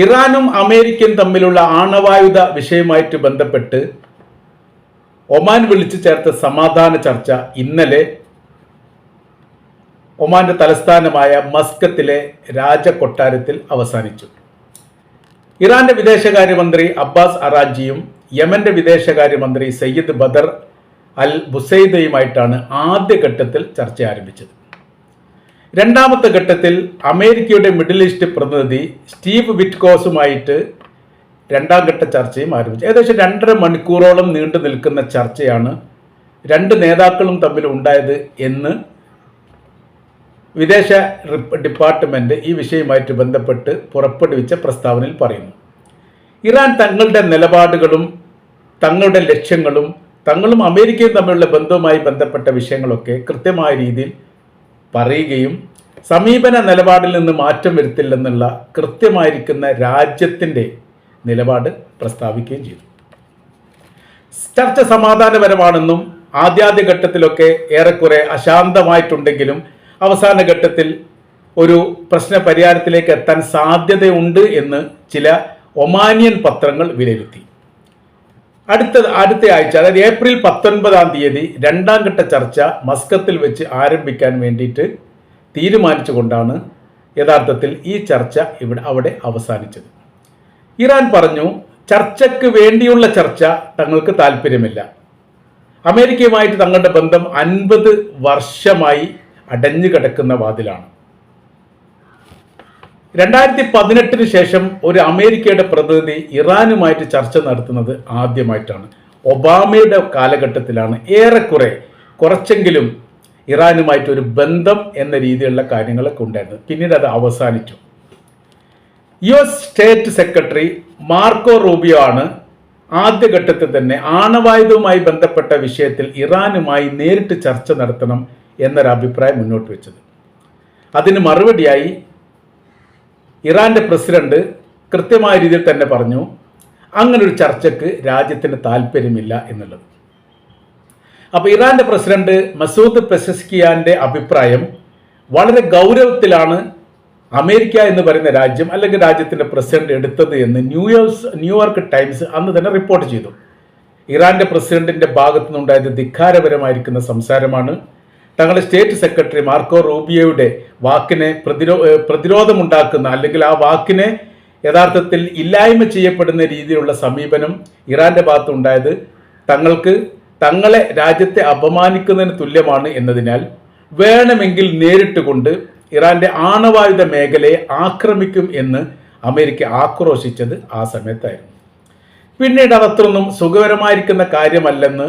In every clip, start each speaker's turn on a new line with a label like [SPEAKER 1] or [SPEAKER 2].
[SPEAKER 1] ഇറാനും അമേരിക്കയും തമ്മിലുള്ള ആണവായുധ വിഷയവുമായിട്ട് ബന്ധപ്പെട്ട് ഒമാൻ വിളിച്ചു ചേർത്ത സമാധാന ചർച്ച ഇന്നലെ ഒമാന്റെ തലസ്ഥാനമായ മസ്കത്തിലെ രാജകൊട്ടാരത്തിൽ അവസാനിച്ചു. ഇറാന്റെ വിദേശകാര്യമന്ത്രി അബ്ബാസ് അറാജിയും യമന്റെ വിദേശകാര്യമന്ത്രി സയ്യിദ് ബദർ അൽ ബുസൈദയുമായിട്ടാണ് ആദ്യഘട്ടത്തിൽ ചർച്ച ആരംഭിച്ചത്. രണ്ടാമത്തെ ഘട്ടത്തിൽ അമേരിക്കയുടെ മിഡിൽ ഈസ്റ്റ് പ്രതിനിധി സ്റ്റീവ് വിറ്റ്കോസുമായിട്ട് രണ്ടാം ഘട്ട ചർച്ചയും ആരംഭിച്ചു. ഏകദേശം രണ്ടര മണിക്കൂറോളം നീണ്ടു നിൽക്കുന്ന ചർച്ചയാണ് രണ്ട് നേതാക്കളും തമ്മിൽ ഉണ്ടായത് എന്ന് വിദേശ ഡിപ്പാർട്ട്മെന്റ് ഈ വിഷയവുമായിട്ട് ബന്ധപ്പെട്ട് പുറപ്പെടുവിച്ച പ്രസ്താവനയിൽ പറയുന്നു. ഇറാൻ തങ്ങളുടെ നിലപാടുകളും തങ്ങളുടെ ലക്ഷ്യങ്ങളും തങ്ങളും അമേരിക്കയും തമ്മിലുള്ള ബന്ധവുമായി ബന്ധപ്പെട്ട വിഷയങ്ങളൊക്കെ കൃത്യമായ രീതിയിൽ പറയുകയും സമീപന നിലപാടിൽ നിന്ന് മാറ്റം വരുത്തില്ലെന്നുള്ള കൃത്യമായിരിക്കുന്ന രാജ്യത്തിന്റെ നിലപാട് പ്രസ്താവിക്കുകയും ചെയ്തു. ചർച്ച സമാധാനപരമാണെന്നും ആദ്യാദ്യ ഘട്ടത്തിലൊക്കെ ഏറെക്കുറെ അശാന്തമായിട്ടുണ്ടെങ്കിലും അവസാന ഘട്ടത്തിൽ ഒരു പ്രശ്ന പരിഹാരത്തിലേക്ക് എത്താൻ സാധ്യതയുണ്ട് എന്ന് ചില ഒമാനിയൻ പത്രങ്ങൾ വിലയിരുത്തി. അടുത്ത അടുത്ത ആഴ്ച അതായത് ഏപ്രിൽ പത്തൊൻപതാം തീയതി രണ്ടാം ഘട്ട ചർച്ച മസ്കത്തിൽ വെച്ച് ആരംഭിക്കാൻ വേണ്ടിയിട്ട് തീരുമാനിച്ചുകൊണ്ടാണ് യഥാർത്ഥത്തിൽ ഈ ചർച്ച ഇവിടെ അവിടെ അവസാനിച്ചത്. ഇറാൻ പറഞ്ഞു ചർച്ചയ്ക്ക് വേണ്ടിയുള്ള ചർച്ച തങ്ങൾക്ക് താല്പര്യമില്ല അമേരിക്കയുമായിട്ട് തങ്ങളുടെ ബന്ധം അൻപത് വർഷമായി അടഞ്ഞു കിടക്കുന്ന വാതിലാണ്. രണ്ടായിരത്തി പതിനെട്ടിന് ശേഷം ഒരു അമേരിക്കയുടെ പ്രതിനിധി ഇറാനുമായിട്ട് ചർച്ച നടത്തുന്നത് ആദ്യമായിട്ടാണ്. ഒബാമയുടെ കാലഘട്ടത്തിലാണ് ഏറെക്കുറെ കുറച്ചെങ്കിലും ഇറാനുമായിട്ട് ഒരു ബന്ധം എന്ന രീതിയിലുള്ള കാര്യങ്ങളൊക്കെ ഉണ്ടായിരുന്നു പിന്നീട് അത് അവസാനിച്ചു. U S state secretary Marco Rubio ആണ് ആദ്യഘട്ടത്തിൽ തന്നെ ആണവായുധവുമായി ബന്ധപ്പെട്ട വിഷയത്തിൽ ഇറാനുമായി നേരിട്ട് ചർച്ച നടത്തണം എന്നൊരു അഭിപ്രായം മുന്നോട്ട് വെച്ചത്. അതിന് മറുപടിയായി ഇറാന്റെ പ്രസിഡന്റ് കൃത്യമായ രീതിയിൽ തന്നെ പറഞ്ഞു അങ്ങനെ ഒരു ചർച്ചയ്ക്ക് രാജ്യത്തിന് താല്പര്യമില്ല എന്നുള്ളത്. അപ്പോൾ ഇറാന്റെ പ്രസിഡന്റ് മസൂദ് പെസസ്കിയാന്റെ അഭിപ്രായം വളരെ ഗൗരവത്തിലാണ് അമേരിക്ക എന്ന് പറയുന്ന രാജ്യം അല്ലെങ്കിൽ രാജ്യത്തിന്റെ പ്രസിഡന്റ് എടുത്തത് എന്ന് ന്യൂയോർക്ക് ന്യൂയോർക്ക് ടൈംസ് അന്ന് തന്നെ റിപ്പോർട്ട് ചെയ്തു. ഇറാന്റെ പ്രസിഡന്റിന്റെ ഭാഗത്തു നിന്നുണ്ടായത് ധിക്കാരപരമായിരിക്കുന്ന സംസാരമാണ്. തങ്ങളുടെ സ്റ്റേറ്റ് സെക്രട്ടറി മാർക്കോ റൂബിയോയുടെ വാക്കിനെ പ്രതിരോ പ്രതിരോധമുണ്ടാക്കുന്ന അല്ലെങ്കിൽ ആ വാക്കിനെ യഥാർത്ഥത്തിൽ ഇല്ലായ്മ ചെയ്യപ്പെടുന്ന രീതിയിലുള്ള സമീപനം ഇറാന്റെ ഭാഗത്തുണ്ടായത് തങ്ങൾക്ക് തങ്ങളെ രാജ്യത്തെ അപമാനിക്കുന്നതിന് തുല്യമാണ് എന്നതിനാൽ വേണമെങ്കിൽ നേരിട്ട് കൊണ്ട് ഇറാന്റെ ആണവായുധ മേഖലയെ ആക്രമിക്കും എന്ന് അമേരിക്ക ആക്രോശിച്ചത് ആ സമയത്തായിരുന്നു. പിന്നീട് അതത്രൊന്നും സുഖകരമായിരിക്കുന്ന കാര്യമല്ലെന്ന്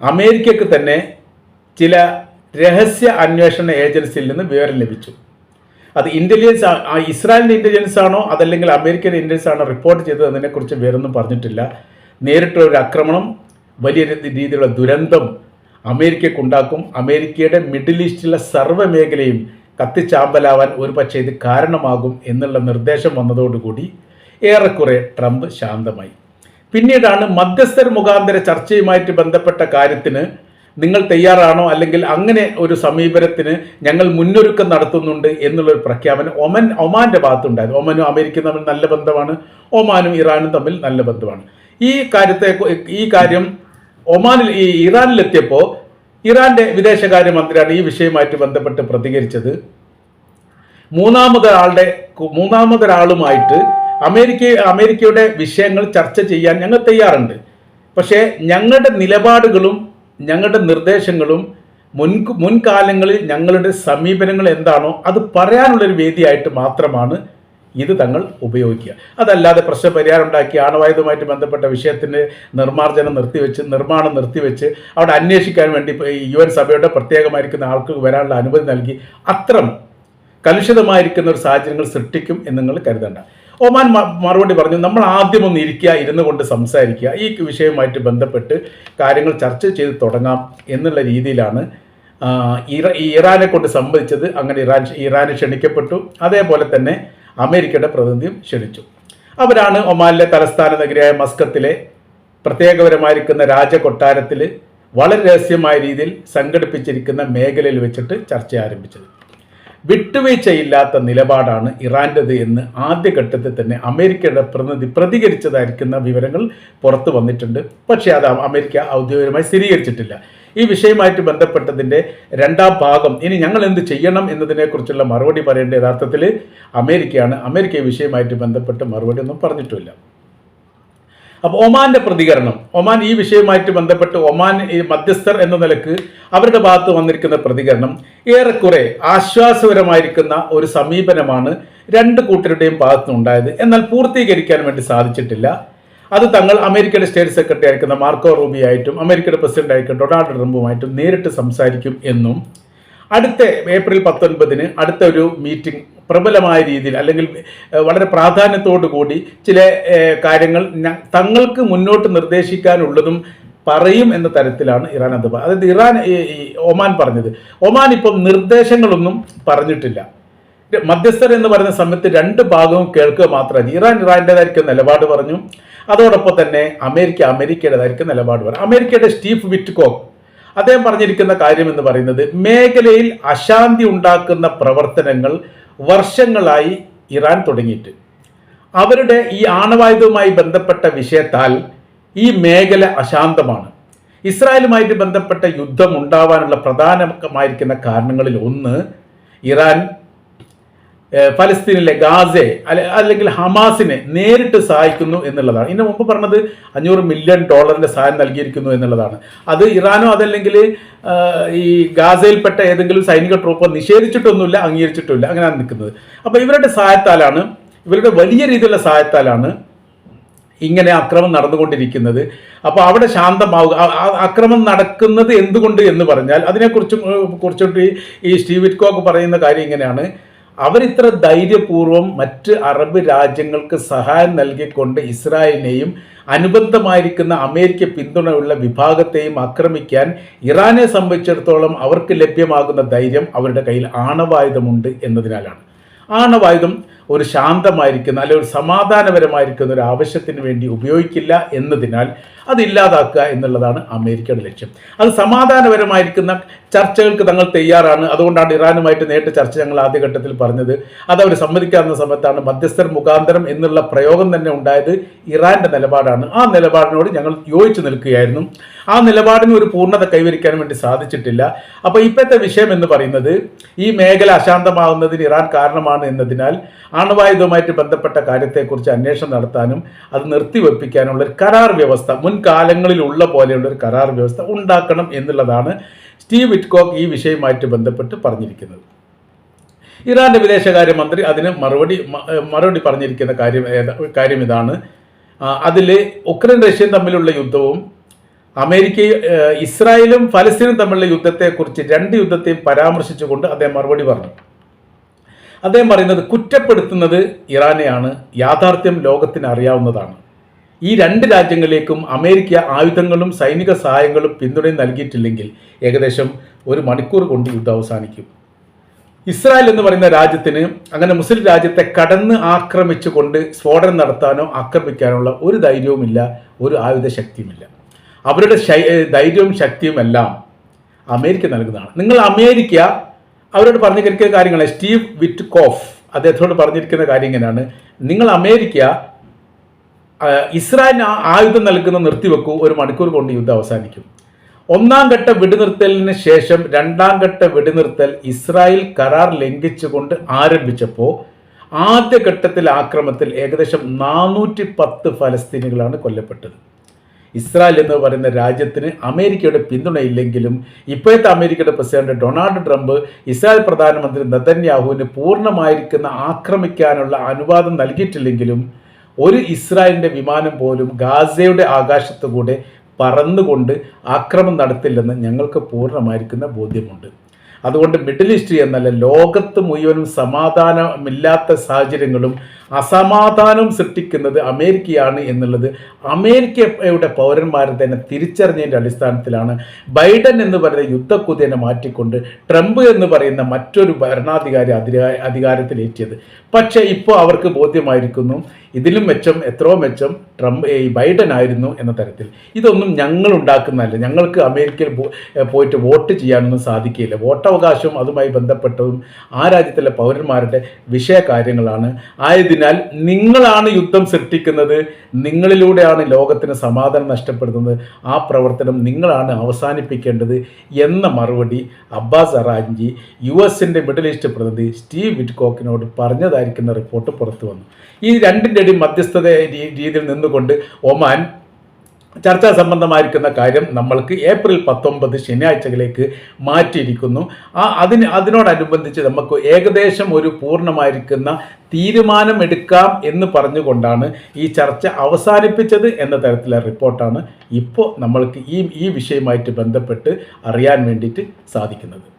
[SPEAKER 1] അമേരിക്കക്ക് തന്നെ ചില രഹസ്യ അന്വേഷണ ഏജൻസിയിൽ നിന്ന് വിവരം ലഭിച്ചു. അത് ഇന്റലിജൻസ് ഇസ്രായേലിന്റെ ഇന്റലിജൻസ് ആണോ അതല്ലെങ്കിൽ അമേരിക്കൻ ഇന്റലിജൻസ് ആണോ റിപ്പോർട്ട് ചെയ്തത് അതിനെക്കുറിച്ച് വേറൊന്നും പറഞ്ഞിട്ടില്ല. നേരിട്ടുള്ള ഒരു ആക്രമണം വലിയ രീതി- രീതിയിലുള്ള ദുരന്തം അമേരിക്കക്കുണ്ടാക്കും അമേരിക്കയുടെ മിഡിൽ ഈസ്റ്റിലെ സർവ മേഖലയും കത്തിച്ചാമ്പലാവാൻ ഒരു പക്ഷേ ഇത് കാരണമാകും എന്നുള്ള നിർദ്ദേശം വന്നതോടുകൂടി ഏറെക്കുറെ ട്രംപ് ശാന്തമായി. പിന്നീടാണ് മധ്യസ്ഥർ മുഖാന്തര ചർച്ചയുമായിട്ട് ബന്ധപ്പെട്ട കാര്യത്തിന് നിങ്ങൾ തയ്യാറാണോ അല്ലെങ്കിൽ അങ്ങനെ ഒരു സമീപനത്തിന് ഞങ്ങൾ മുന്നൊരുക്കം നടത്തുന്നുണ്ട് എന്നുള്ളൊരു പ്രഖ്യാപനം ഒമൻ ഒമാന്റെ ഭാഗത്തുണ്ടായത് ഒമനും അമേരിക്കയും തമ്മിൽ നല്ല ബന്ധമാണ്. ഒമാനും ഇറാനും തമ്മിൽ നല്ല ബന്ധമാണ്. ഈ കാര്യത്തെ ഈ കാര്യം ഒമാനിൽ ഈ ഇറാനിലെത്തിയപ്പോൾ ഇറാന്റെ വിദേശകാര്യമന്ത്രിയാണ് ഈ വിഷയവുമായിട്ട് ബന്ധപ്പെട്ട് പ്രതികരിച്ചത്. മൂന്നാമതൊരാളുടെ മൂന്നാമതൊരാളുമായിട്ട് അമേരിക്ക അമേരിക്കയുടെ വിഷയങ്ങൾ ചർച്ച ചെയ്യാൻ ഞങ്ങൾ തയ്യാറുണ്ട്. പക്ഷേ ഞങ്ങളുടെ നിലപാടുകളും ഞങ്ങളുടെ നിർദ്ദേശങ്ങളും മുൻ മുൻകാലങ്ങളിൽ ഞങ്ങളുടെ സമീപനങ്ങൾ എന്താണോ അത് പറയാനുള്ളൊരു വേദിയായിട്ട് മാത്രമാണ് ഇത് തങ്ങൾ ഉപയോഗിക്കുക. അതല്ലാതെ പ്രശ്നപരിഹാരം ഉണ്ടാക്കി ആണവായുധവുമായിട്ട് ബന്ധപ്പെട്ട വിഷയത്തിന് നിർമ്മാർജനം നിർത്തിവെച്ച് നിർമ്മാണം നിർത്തിവെച്ച് അവിടെ അന്വേഷിക്കാൻ വേണ്ടി യു എൻ സഭയുടെ പ്രത്യേകമായിരിക്കുന്ന ആൾക്ക് വരാനുള്ള അനുമതി നൽകി അത്രം കലുഷിതമായിരിക്കുന്ന ഒരു സാഹചര്യങ്ങൾ സൃഷ്ടിക്കും എന്ന് നിങ്ങൾ കരുതണ്ട. ഒമാൻ മറുപടി പറഞ്ഞു നമ്മൾ ആദ്യം ഒന്ന് ഇരിക്കുക ഇരുന്നു കൊണ്ട് സംസാരിക്കുക. ഈ വിഷയവുമായിട്ട് ബന്ധപ്പെട്ട് കാര്യങ്ങൾ ചർച്ച ചെയ്ത് തുടങ്ങാം എന്നുള്ള രീതിയിലാണ് ഇറാനെ കൊണ്ട് സംബന്ധിച്ചത് അങ്ങനെ ഇറാൻ ഇറാന് ക്ഷണിക്കപ്പെട്ടു. അതേപോലെ തന്നെ അമേരിക്കയുടെ പ്രതിനിധിയും ക്ഷണിച്ചു. അവരാണ് ഒമാനിലെ തലസ്ഥാന നഗരിയായ മസ്കത്തിലെ പ്രത്യേകപരമായിരിക്കുന്ന രാജകൊട്ടാരത്തിൽ വളരെ രഹസ്യമായ രീതിയിൽ സംഘടിപ്പിച്ചിരിക്കുന്ന മേഖലയിൽ വെച്ചിട്ട് ചർച്ച ആരംഭിച്ചത്. വിട്ടുവീഴ്ചയില്ലാത്ത നിലപാടാണ് ഇറാന്റെത് എന്ന് ആദ്യഘട്ടത്തിൽ തന്നെ അമേരിക്കയുടെ പ്രതിനിധി പ്രതികരിച്ചതായിരിക്കുന്ന വിവരങ്ങൾ പുറത്തു വന്നിട്ടുണ്ട്. പക്ഷേ അത് അമേരിക്ക ഔദ്യോഗികമായി സ്ഥിരീകരിച്ചിട്ടില്ല. ഈ വിഷയമായിട്ട് ബന്ധപ്പെട്ടതിന്റെ രണ്ടാം ഭാഗം ഇനി ഞങ്ങൾ എന്ത് ചെയ്യണം എന്നതിനെക്കുറിച്ചുള്ള മറുപടി പറയേണ്ട യഥാർത്ഥത്തിൽ അമേരിക്കയാണ്. അമേരിക്ക ഈ വിഷയമായിട്ട് ബന്ധപ്പെട്ട് മറുപടി ഒന്നും പറഞ്ഞിട്ടുമില്ല. അപ്പോൾ ഒമാന്റെ പ്രതികരണം ഒമാൻ ഈ വിഷയവുമായിട്ട് ബന്ധപ്പെട്ട് ഒമാൻ ഈ മധ്യസ്ഥർ എന്ന നിലയ്ക്ക് അവരുടെ ഭാഗത്ത് വന്നിരിക്കുന്ന പ്രതികരണം ഏറെക്കുറെ ആശ്വാസപരമായിരിക്കുന്ന ഒരു സമീപനമാണ് രണ്ട് കൂട്ടരുടെയും ഭാഗത്തുനിന്നുണ്ടായത്. എന്നാൽ പൂർത്തീകരിക്കാൻ വേണ്ടി സാധിച്ചിട്ടില്ല. അത് തങ്ങൾ അമേരിക്കയുടെ സ്റ്റേറ്റ് സെക്രട്ടറി ആയിരിക്കുന്ന മാർക്കോ റൂബി ആയിട്ടും അമേരിക്കയുടെ പ്രസിഡന്റ് ആയിരിക്കും ഡൊണാൾഡ് ട്രംപുമായിട്ടും നേരിട്ട് സംസാരിക്കും എന്നും. അടുത്ത ഏപ്രിൽ പത്തൊൻപതിന് അടുത്ത ഒരു മീറ്റിംഗ് പ്രബലമായ രീതിയിൽ അല്ലെങ്കിൽ വളരെ പ്രാധാന്യത്തോടു കൂടി ചില കാര്യങ്ങൾ തങ്ങൾക്ക് മുന്നോട്ട് നിർദ്ദേശിക്കാനുള്ളതും പറയും എന്ന തരത്തിലാണ് ഇറാൻ അത് അതായത് ഇറാൻ ഒമാൻ പറഞ്ഞത്. ഒമാൻ ഇപ്പം നിർദ്ദേശങ്ങളൊന്നും പറഞ്ഞിട്ടില്ല. മധ്യസ്ഥർ എന്ന് പറയുന്ന സമയത്ത് രണ്ട് ഭാഗവും കേൾക്കുക മാത്രമല്ല ഇറാൻ ഇറാന്റെതായിരിക്കും നിലപാട് പറഞ്ഞു. അതോടൊപ്പം തന്നെ അമേരിക്ക അമേരിക്കയുടേതായിരിക്കും നിലപാട് പറഞ്ഞു. അമേരിക്കയുടെ സ്റ്റീഫ് വിറ്റ്കോക്ക് അദ്ദേഹം പറഞ്ഞിരിക്കുന്ന കാര്യം എന്ന് പറയുന്നത് മേഖലയിൽ അശാന്തി ഉണ്ടാക്കുന്ന പ്രവർത്തനങ്ങൾ വർഷങ്ങളായി ഇറാൻ തുടങ്ങിയിട്ട്. അവരുടെ ഈ ആണവായുധവുമായി ബന്ധപ്പെട്ട വിഷയത്താൽ ഈ മേഖല അശാന്തമാണ്. ഇസ്രായേലുമായിട്ട് ബന്ധപ്പെട്ട യുദ്ധം ഉണ്ടാവാനുള്ള പ്രധാനമായിരിക്കുന്ന കാരണങ്ങളിൽ ഒന്ന് ഇറാൻ ഫലസ്തീനിലെ ഗാസെ അല്ലെങ്കിൽ ഹമാസിനെ നേരിട്ട് സഹായിക്കുന്നു എന്നുള്ളതാണ്. ഇതിന് മുമ്പ് പറഞ്ഞത് അഞ്ഞൂറ് മില്യൺ ഡോളറിന്റെ സഹായം നൽകിയിരിക്കുന്നു എന്നുള്ളതാണ്. അത് ഇറാനോ അതല്ലെങ്കിൽ ഈ ഗാസയിൽപ്പെട്ട ഏതെങ്കിലും സൈനിക ട്രൂപ്പോ നിഷേധിച്ചിട്ടൊന്നുമില്ല അംഗീകരിച്ചിട്ടുമില്ല അങ്ങനെയാണ് നിൽക്കുന്നത്. അപ്പോൾ ഇവരുടെ സഹായത്താലാണ് ഇവരുടെ വലിയ രീതിയിലുള്ള സഹായത്താലാണ് ഇങ്ങനെ അക്രമം നടന്നുകൊണ്ടിരിക്കുന്നത്. അപ്പോൾ അവിടെ ശാന്തമാവുക അക്രമം നടക്കുന്നത് എന്തുകൊണ്ട് എന്ന് പറഞ്ഞാൽ അതിനെക്കുറിച്ചും കുറിച്ചിട്ട് ഈ സ്റ്റീവ് വിറ്റ്കോക്ക് പറയുന്ന കാര്യം ഇങ്ങനെയാണ്. അവരിത്ര ധൈര്യപൂർവം മറ്റ് അറബ് രാജ്യങ്ങൾക്ക് സഹായം നൽകിക്കൊണ്ട് ഇസ്രായേലിനെയും അനുബന്ധമായിരിക്കുന്ന അമേരിക്ക പിന്തുണയുള്ള വിഭാഗത്തെയും ആക്രമിക്കാൻ ഇറാനെ സംബന്ധിച്ചിടത്തോളം അവർക്ക് ലഭ്യമാകുന്ന ധൈര്യം അവരുടെ കയ്യിൽ ആണവായുധമുണ്ട് എന്നതിനാലാണ്. ആണവായുധം ഒരു ശാന്തമായിരിക്കുന്ന അല്ലെങ്കിൽ ഒരു സമാധാനപരമായിരിക്കുന്ന ഒരു ആവശ്യത്തിന് വേണ്ടി ഉപയോഗിക്കില്ല എന്നതിനാൽ അതില്ലാതാക്കുക എന്നുള്ളതാണ് അമേരിക്കയുടെ ലക്ഷ്യം. അത് സമാധാനപരമായിരിക്കുന്ന ചർച്ചകൾക്ക് തങ്ങൾ തയ്യാറാണ്. അതുകൊണ്ടാണ് ഇറാനുമായിട്ട് നേരിട്ട് ചർച്ച ഞങ്ങൾ ആദ്യഘട്ടത്തിൽ പറഞ്ഞത്. അത് അവർ സമ്മതിക്കാവുന്ന സമയത്താണ് മധ്യസ്ഥർ മുഖാന്തരം എന്നുള്ള പ്രയോഗം തന്നെ ഉണ്ടായത് ഇറാന്റെ നിലപാടാണ്. ആ നിലപാടിനോട് ഞങ്ങൾ യോജിച്ചു നിൽക്കുകയായിരുന്നു. ആ നിലപാടിന് ഒരു പൂർണത കൈവരിക്കാൻ വേണ്ടി സാധിച്ചിട്ടില്ല. അപ്പോൾ ഇപ്പോഴത്തെ വിഷയം എന്ന് പറയുന്നത് ഈ മേഖല അശാന്തമാകുന്നതിന് ഇറാൻ കാരണമാണ് എന്നതിനാൽ ആണവായുധവുമായിട്ട് ബന്ധപ്പെട്ട കാര്യത്തെക്കുറിച്ച് അന്വേഷണം നടത്താനും അത് നിർത്തിവെപ്പിക്കാനുള്ള ഒരു കരാർ വ്യവസ്ഥ മുൻകാലങ്ങളിലുള്ള പോലെയുള്ള ഒരു കരാർ വ്യവസ്ഥ ഉണ്ടാക്കണം എന്നുള്ളതാണ് സ്റ്റീവ് വിറ്റ്കോക്ക് ഈ വിഷയവുമായിട്ട് ബന്ധപ്പെട്ട് പറഞ്ഞിരിക്കുന്നത്. ഇറാന്റെ വിദേശകാര്യമന്ത്രി അതിന് മറുപടി മറുപടി പറഞ്ഞിരിക്കുന്ന കാര്യം കാര്യം ഇതാണ്. അതിൽ ഉക്രൈൻ റഷ്യയും തമ്മിലുള്ള യുദ്ധവും അമേരിക്കയും ഇസ്രായേലും ഫലസ്തീനും തമ്മിലുള്ള യുദ്ധത്തെക്കുറിച്ച് രണ്ട് യുദ്ധത്തെയും പരാമർശിച്ചുകൊണ്ട് അദ്ദേഹം മറുപടി പറഞ്ഞു. അദ്ദേഹം പറയുന്നത് കുറ്റപ്പെടുത്തുന്നത് ഇറാനെയാണ് യാഥാർത്ഥ്യം ലോകത്തിന് അറിയാവുന്നതാണ്. ഈ രണ്ട് രാജ്യങ്ങളിലേക്കും അമേരിക്ക ആയുധങ്ങളും സൈനിക സഹായങ്ങളും പിന്തുണയും നൽകിയിട്ടില്ലെങ്കിൽ ഏകദേശം ഒരു മണിക്കൂർ കൊണ്ട് യുദ്ധം അവസാനിക്കും. ഇസ്രായേൽ എന്ന് പറയുന്ന രാജ്യത്തിന് അങ്ങനെ മുസ്ലിം രാജ്യത്തെ കടന്ന് ആക്രമിച്ചുകൊണ്ട് സ്ഫോടനം നടത്താനോ ആക്രമിക്കാനുള്ള ഒരു ധൈര്യവുമില്ല ഒരു ആയുധ ശക്തിയുമില്ല. അവരുടെ ധൈര്യവും ശക്തിയും എല്ലാം അമേരിക്ക നൽകുന്നതാണ്. നിങ്ങൾ അമേരിക്ക അവരോട് പറഞ്ഞിരിക്കുന്ന കാര്യങ്ങൾ സ്റ്റീവ് വിറ്റ് കോഫ് അദ്ദേഹത്തോട് പറഞ്ഞിരിക്കുന്ന കാര്യം ഇങ്ങനെയാണ്. നിങ്ങൾ അമേരിക്ക ഇസ്രായേലിന് ആയുധം നൽകുന്ന നിർത്തിവെക്കൂ ഒരു മണിക്കൂർ കൊണ്ട് യുദ്ധം അവസാനിക്കും. ഒന്നാം ഘട്ട വെടിനിർത്തലിന് ശേഷം രണ്ടാം ഘട്ട വെടിനിർത്തൽ ഇസ്രായേൽ കരാർ ലംഘിച്ചുകൊണ്ട് ആരംഭിച്ചപ്പോൾ ആദ്യ ഘട്ടത്തിൽ ആക്രമത്തിൽ ഏകദേശം നാനൂറ്റി പത്ത് ഫലസ്തീനികളാണ് കൊല്ലപ്പെട്ടത്. ഇസ്രായേൽ എന്ന് പറയുന്ന രാജ്യത്തിന് അമേരിക്കയുടെ പിന്തുണയില്ലെങ്കിലും ഇപ്പോഴത്തെ അമേരിക്കയുടെ പ്രസിഡന്റ് ഡൊണാൾഡ് ട്രംപ് ഇസ്രായേൽ പ്രധാനമന്ത്രി നതന്യാഹുവിന് പൂർണമായിരിക്കുന്ന ആക്രമിക്കാനുള്ള അനുവാദം നൽകിയിട്ടില്ലെങ്കിലും ഒരു ഇസ്രായേലിന്റെ വിമാനം പോലും ഗാസയുടെ ആകാശത്തുകൂടെ പറന്നുകൊണ്ട് ആക്രമണം നടത്തില്ലെന്ന് ഞങ്ങൾക്ക് പൂർണമായിരിക്കുന്ന ബോധ്യമുണ്ട്. അതുകൊണ്ട് മിഡിൽ ഈസ്റ്റ് എന്നല്ല ലോകത്ത് മുഴുവനും സമാധാനമില്ലാത്ത സാഹചര്യങ്ങളും അസമാധാനം സൃഷ്ടിക്കുന്നത് അമേരിക്കയാണ് എന്നുള്ളത് അമേരിക്കയുടെ പൗരന്മാരെ തന്നെ തിരിച്ചറിഞ്ഞതിന്റെ അടിസ്ഥാനത്തിലാണ് ബൈഡൻ എന്ന് പറയുന്ന യുദ്ധക്കുതിനെ മാറ്റിക്കൊണ്ട് ട്രംപ് എന്ന് പറയുന്ന മറ്റൊരു ഭരണാധികാരി അധികാ അധികാരത്തിലേറ്റിയത്. പക്ഷേ ഇപ്പോൾ അവർക്ക് ബോധ്യമായിരിക്കുന്നു ഇതിലും മെച്ചം എത്രയോ മെച്ചം ട്രംപ് ഈ ബൈഡൻ ആയിരുന്നു എന്ന തരത്തിൽ. ഇതൊന്നും ഞങ്ങൾ ഉണ്ടാക്കുന്നതല്ല. ഞങ്ങൾക്ക് അമേരിക്കയിൽ പോയിട്ട് വോട്ട് ചെയ്യാനൊന്നും സാധിക്കില്ല വോട്ടവകാശവും അതുമായി ബന്ധപ്പെട്ടതും ആ രാജ്യത്തിലെ പൗരന്മാരുടെ വിഷയകാര്യങ്ങളാണ്. ആയതിനാൽ നിങ്ങളാണ് യുദ്ധം സൃഷ്ടിക്കുന്നത് നിങ്ങളിലൂടെയാണ് ലോകത്തിന് സമാധാനം നഷ്ടപ്പെടുന്നത് ആ പ്രവർത്തനം നിങ്ങളാണ് അവസാനിപ്പിക്കേണ്ടത് എന്ന മറുപടി അബ്ബാസ് അറാഞ്ചി യു എസിന്റെ മിഡിൽ ഈസ്റ്റ് പ്രതിനിധി സ്റ്റീവ് വിറ്റ്കോക്കിനോട് പറഞ്ഞതായിരിക്കുന്ന റിപ്പോർട്ട് പുറത്തു വന്നു ഈ രണ്ടിന്റെ ഇടയിൽ മധ്യസ്ഥത രീതിയിൽ നിന്നുകൊണ്ട് ഒമാൻ ചർച്ചാ സംബന്ധമായിരിക്കുന്ന കാര്യം നമ്മൾക്ക് ഏപ്രിൽ പത്തൊമ്പത് ശനിയാഴ്ചകളിലേക്ക് മാറ്റിയിരിക്കുന്നു. ആ അതിന് അതിനോടനുബന്ധിച്ച് നമുക്ക് ഏകദേശം ഒരു പൂർണമായിരിക്കുന്ന തീരുമാനമെടുക്കാം എന്ന് പറഞ്ഞുകൊണ്ടാണ് ഈ ചർച്ച അവസാനിപ്പിച്ചത് എന്ന തരത്തിലെ റിപ്പോർട്ടാണ് ഇപ്പോൾ നമ്മൾക്ക് ഈ ഈ വിഷയവുമായിട്ട് ബന്ധപ്പെട്ട് അറിയാൻ വേണ്ടിയിട്ട് സാധിക്കുന്നത്.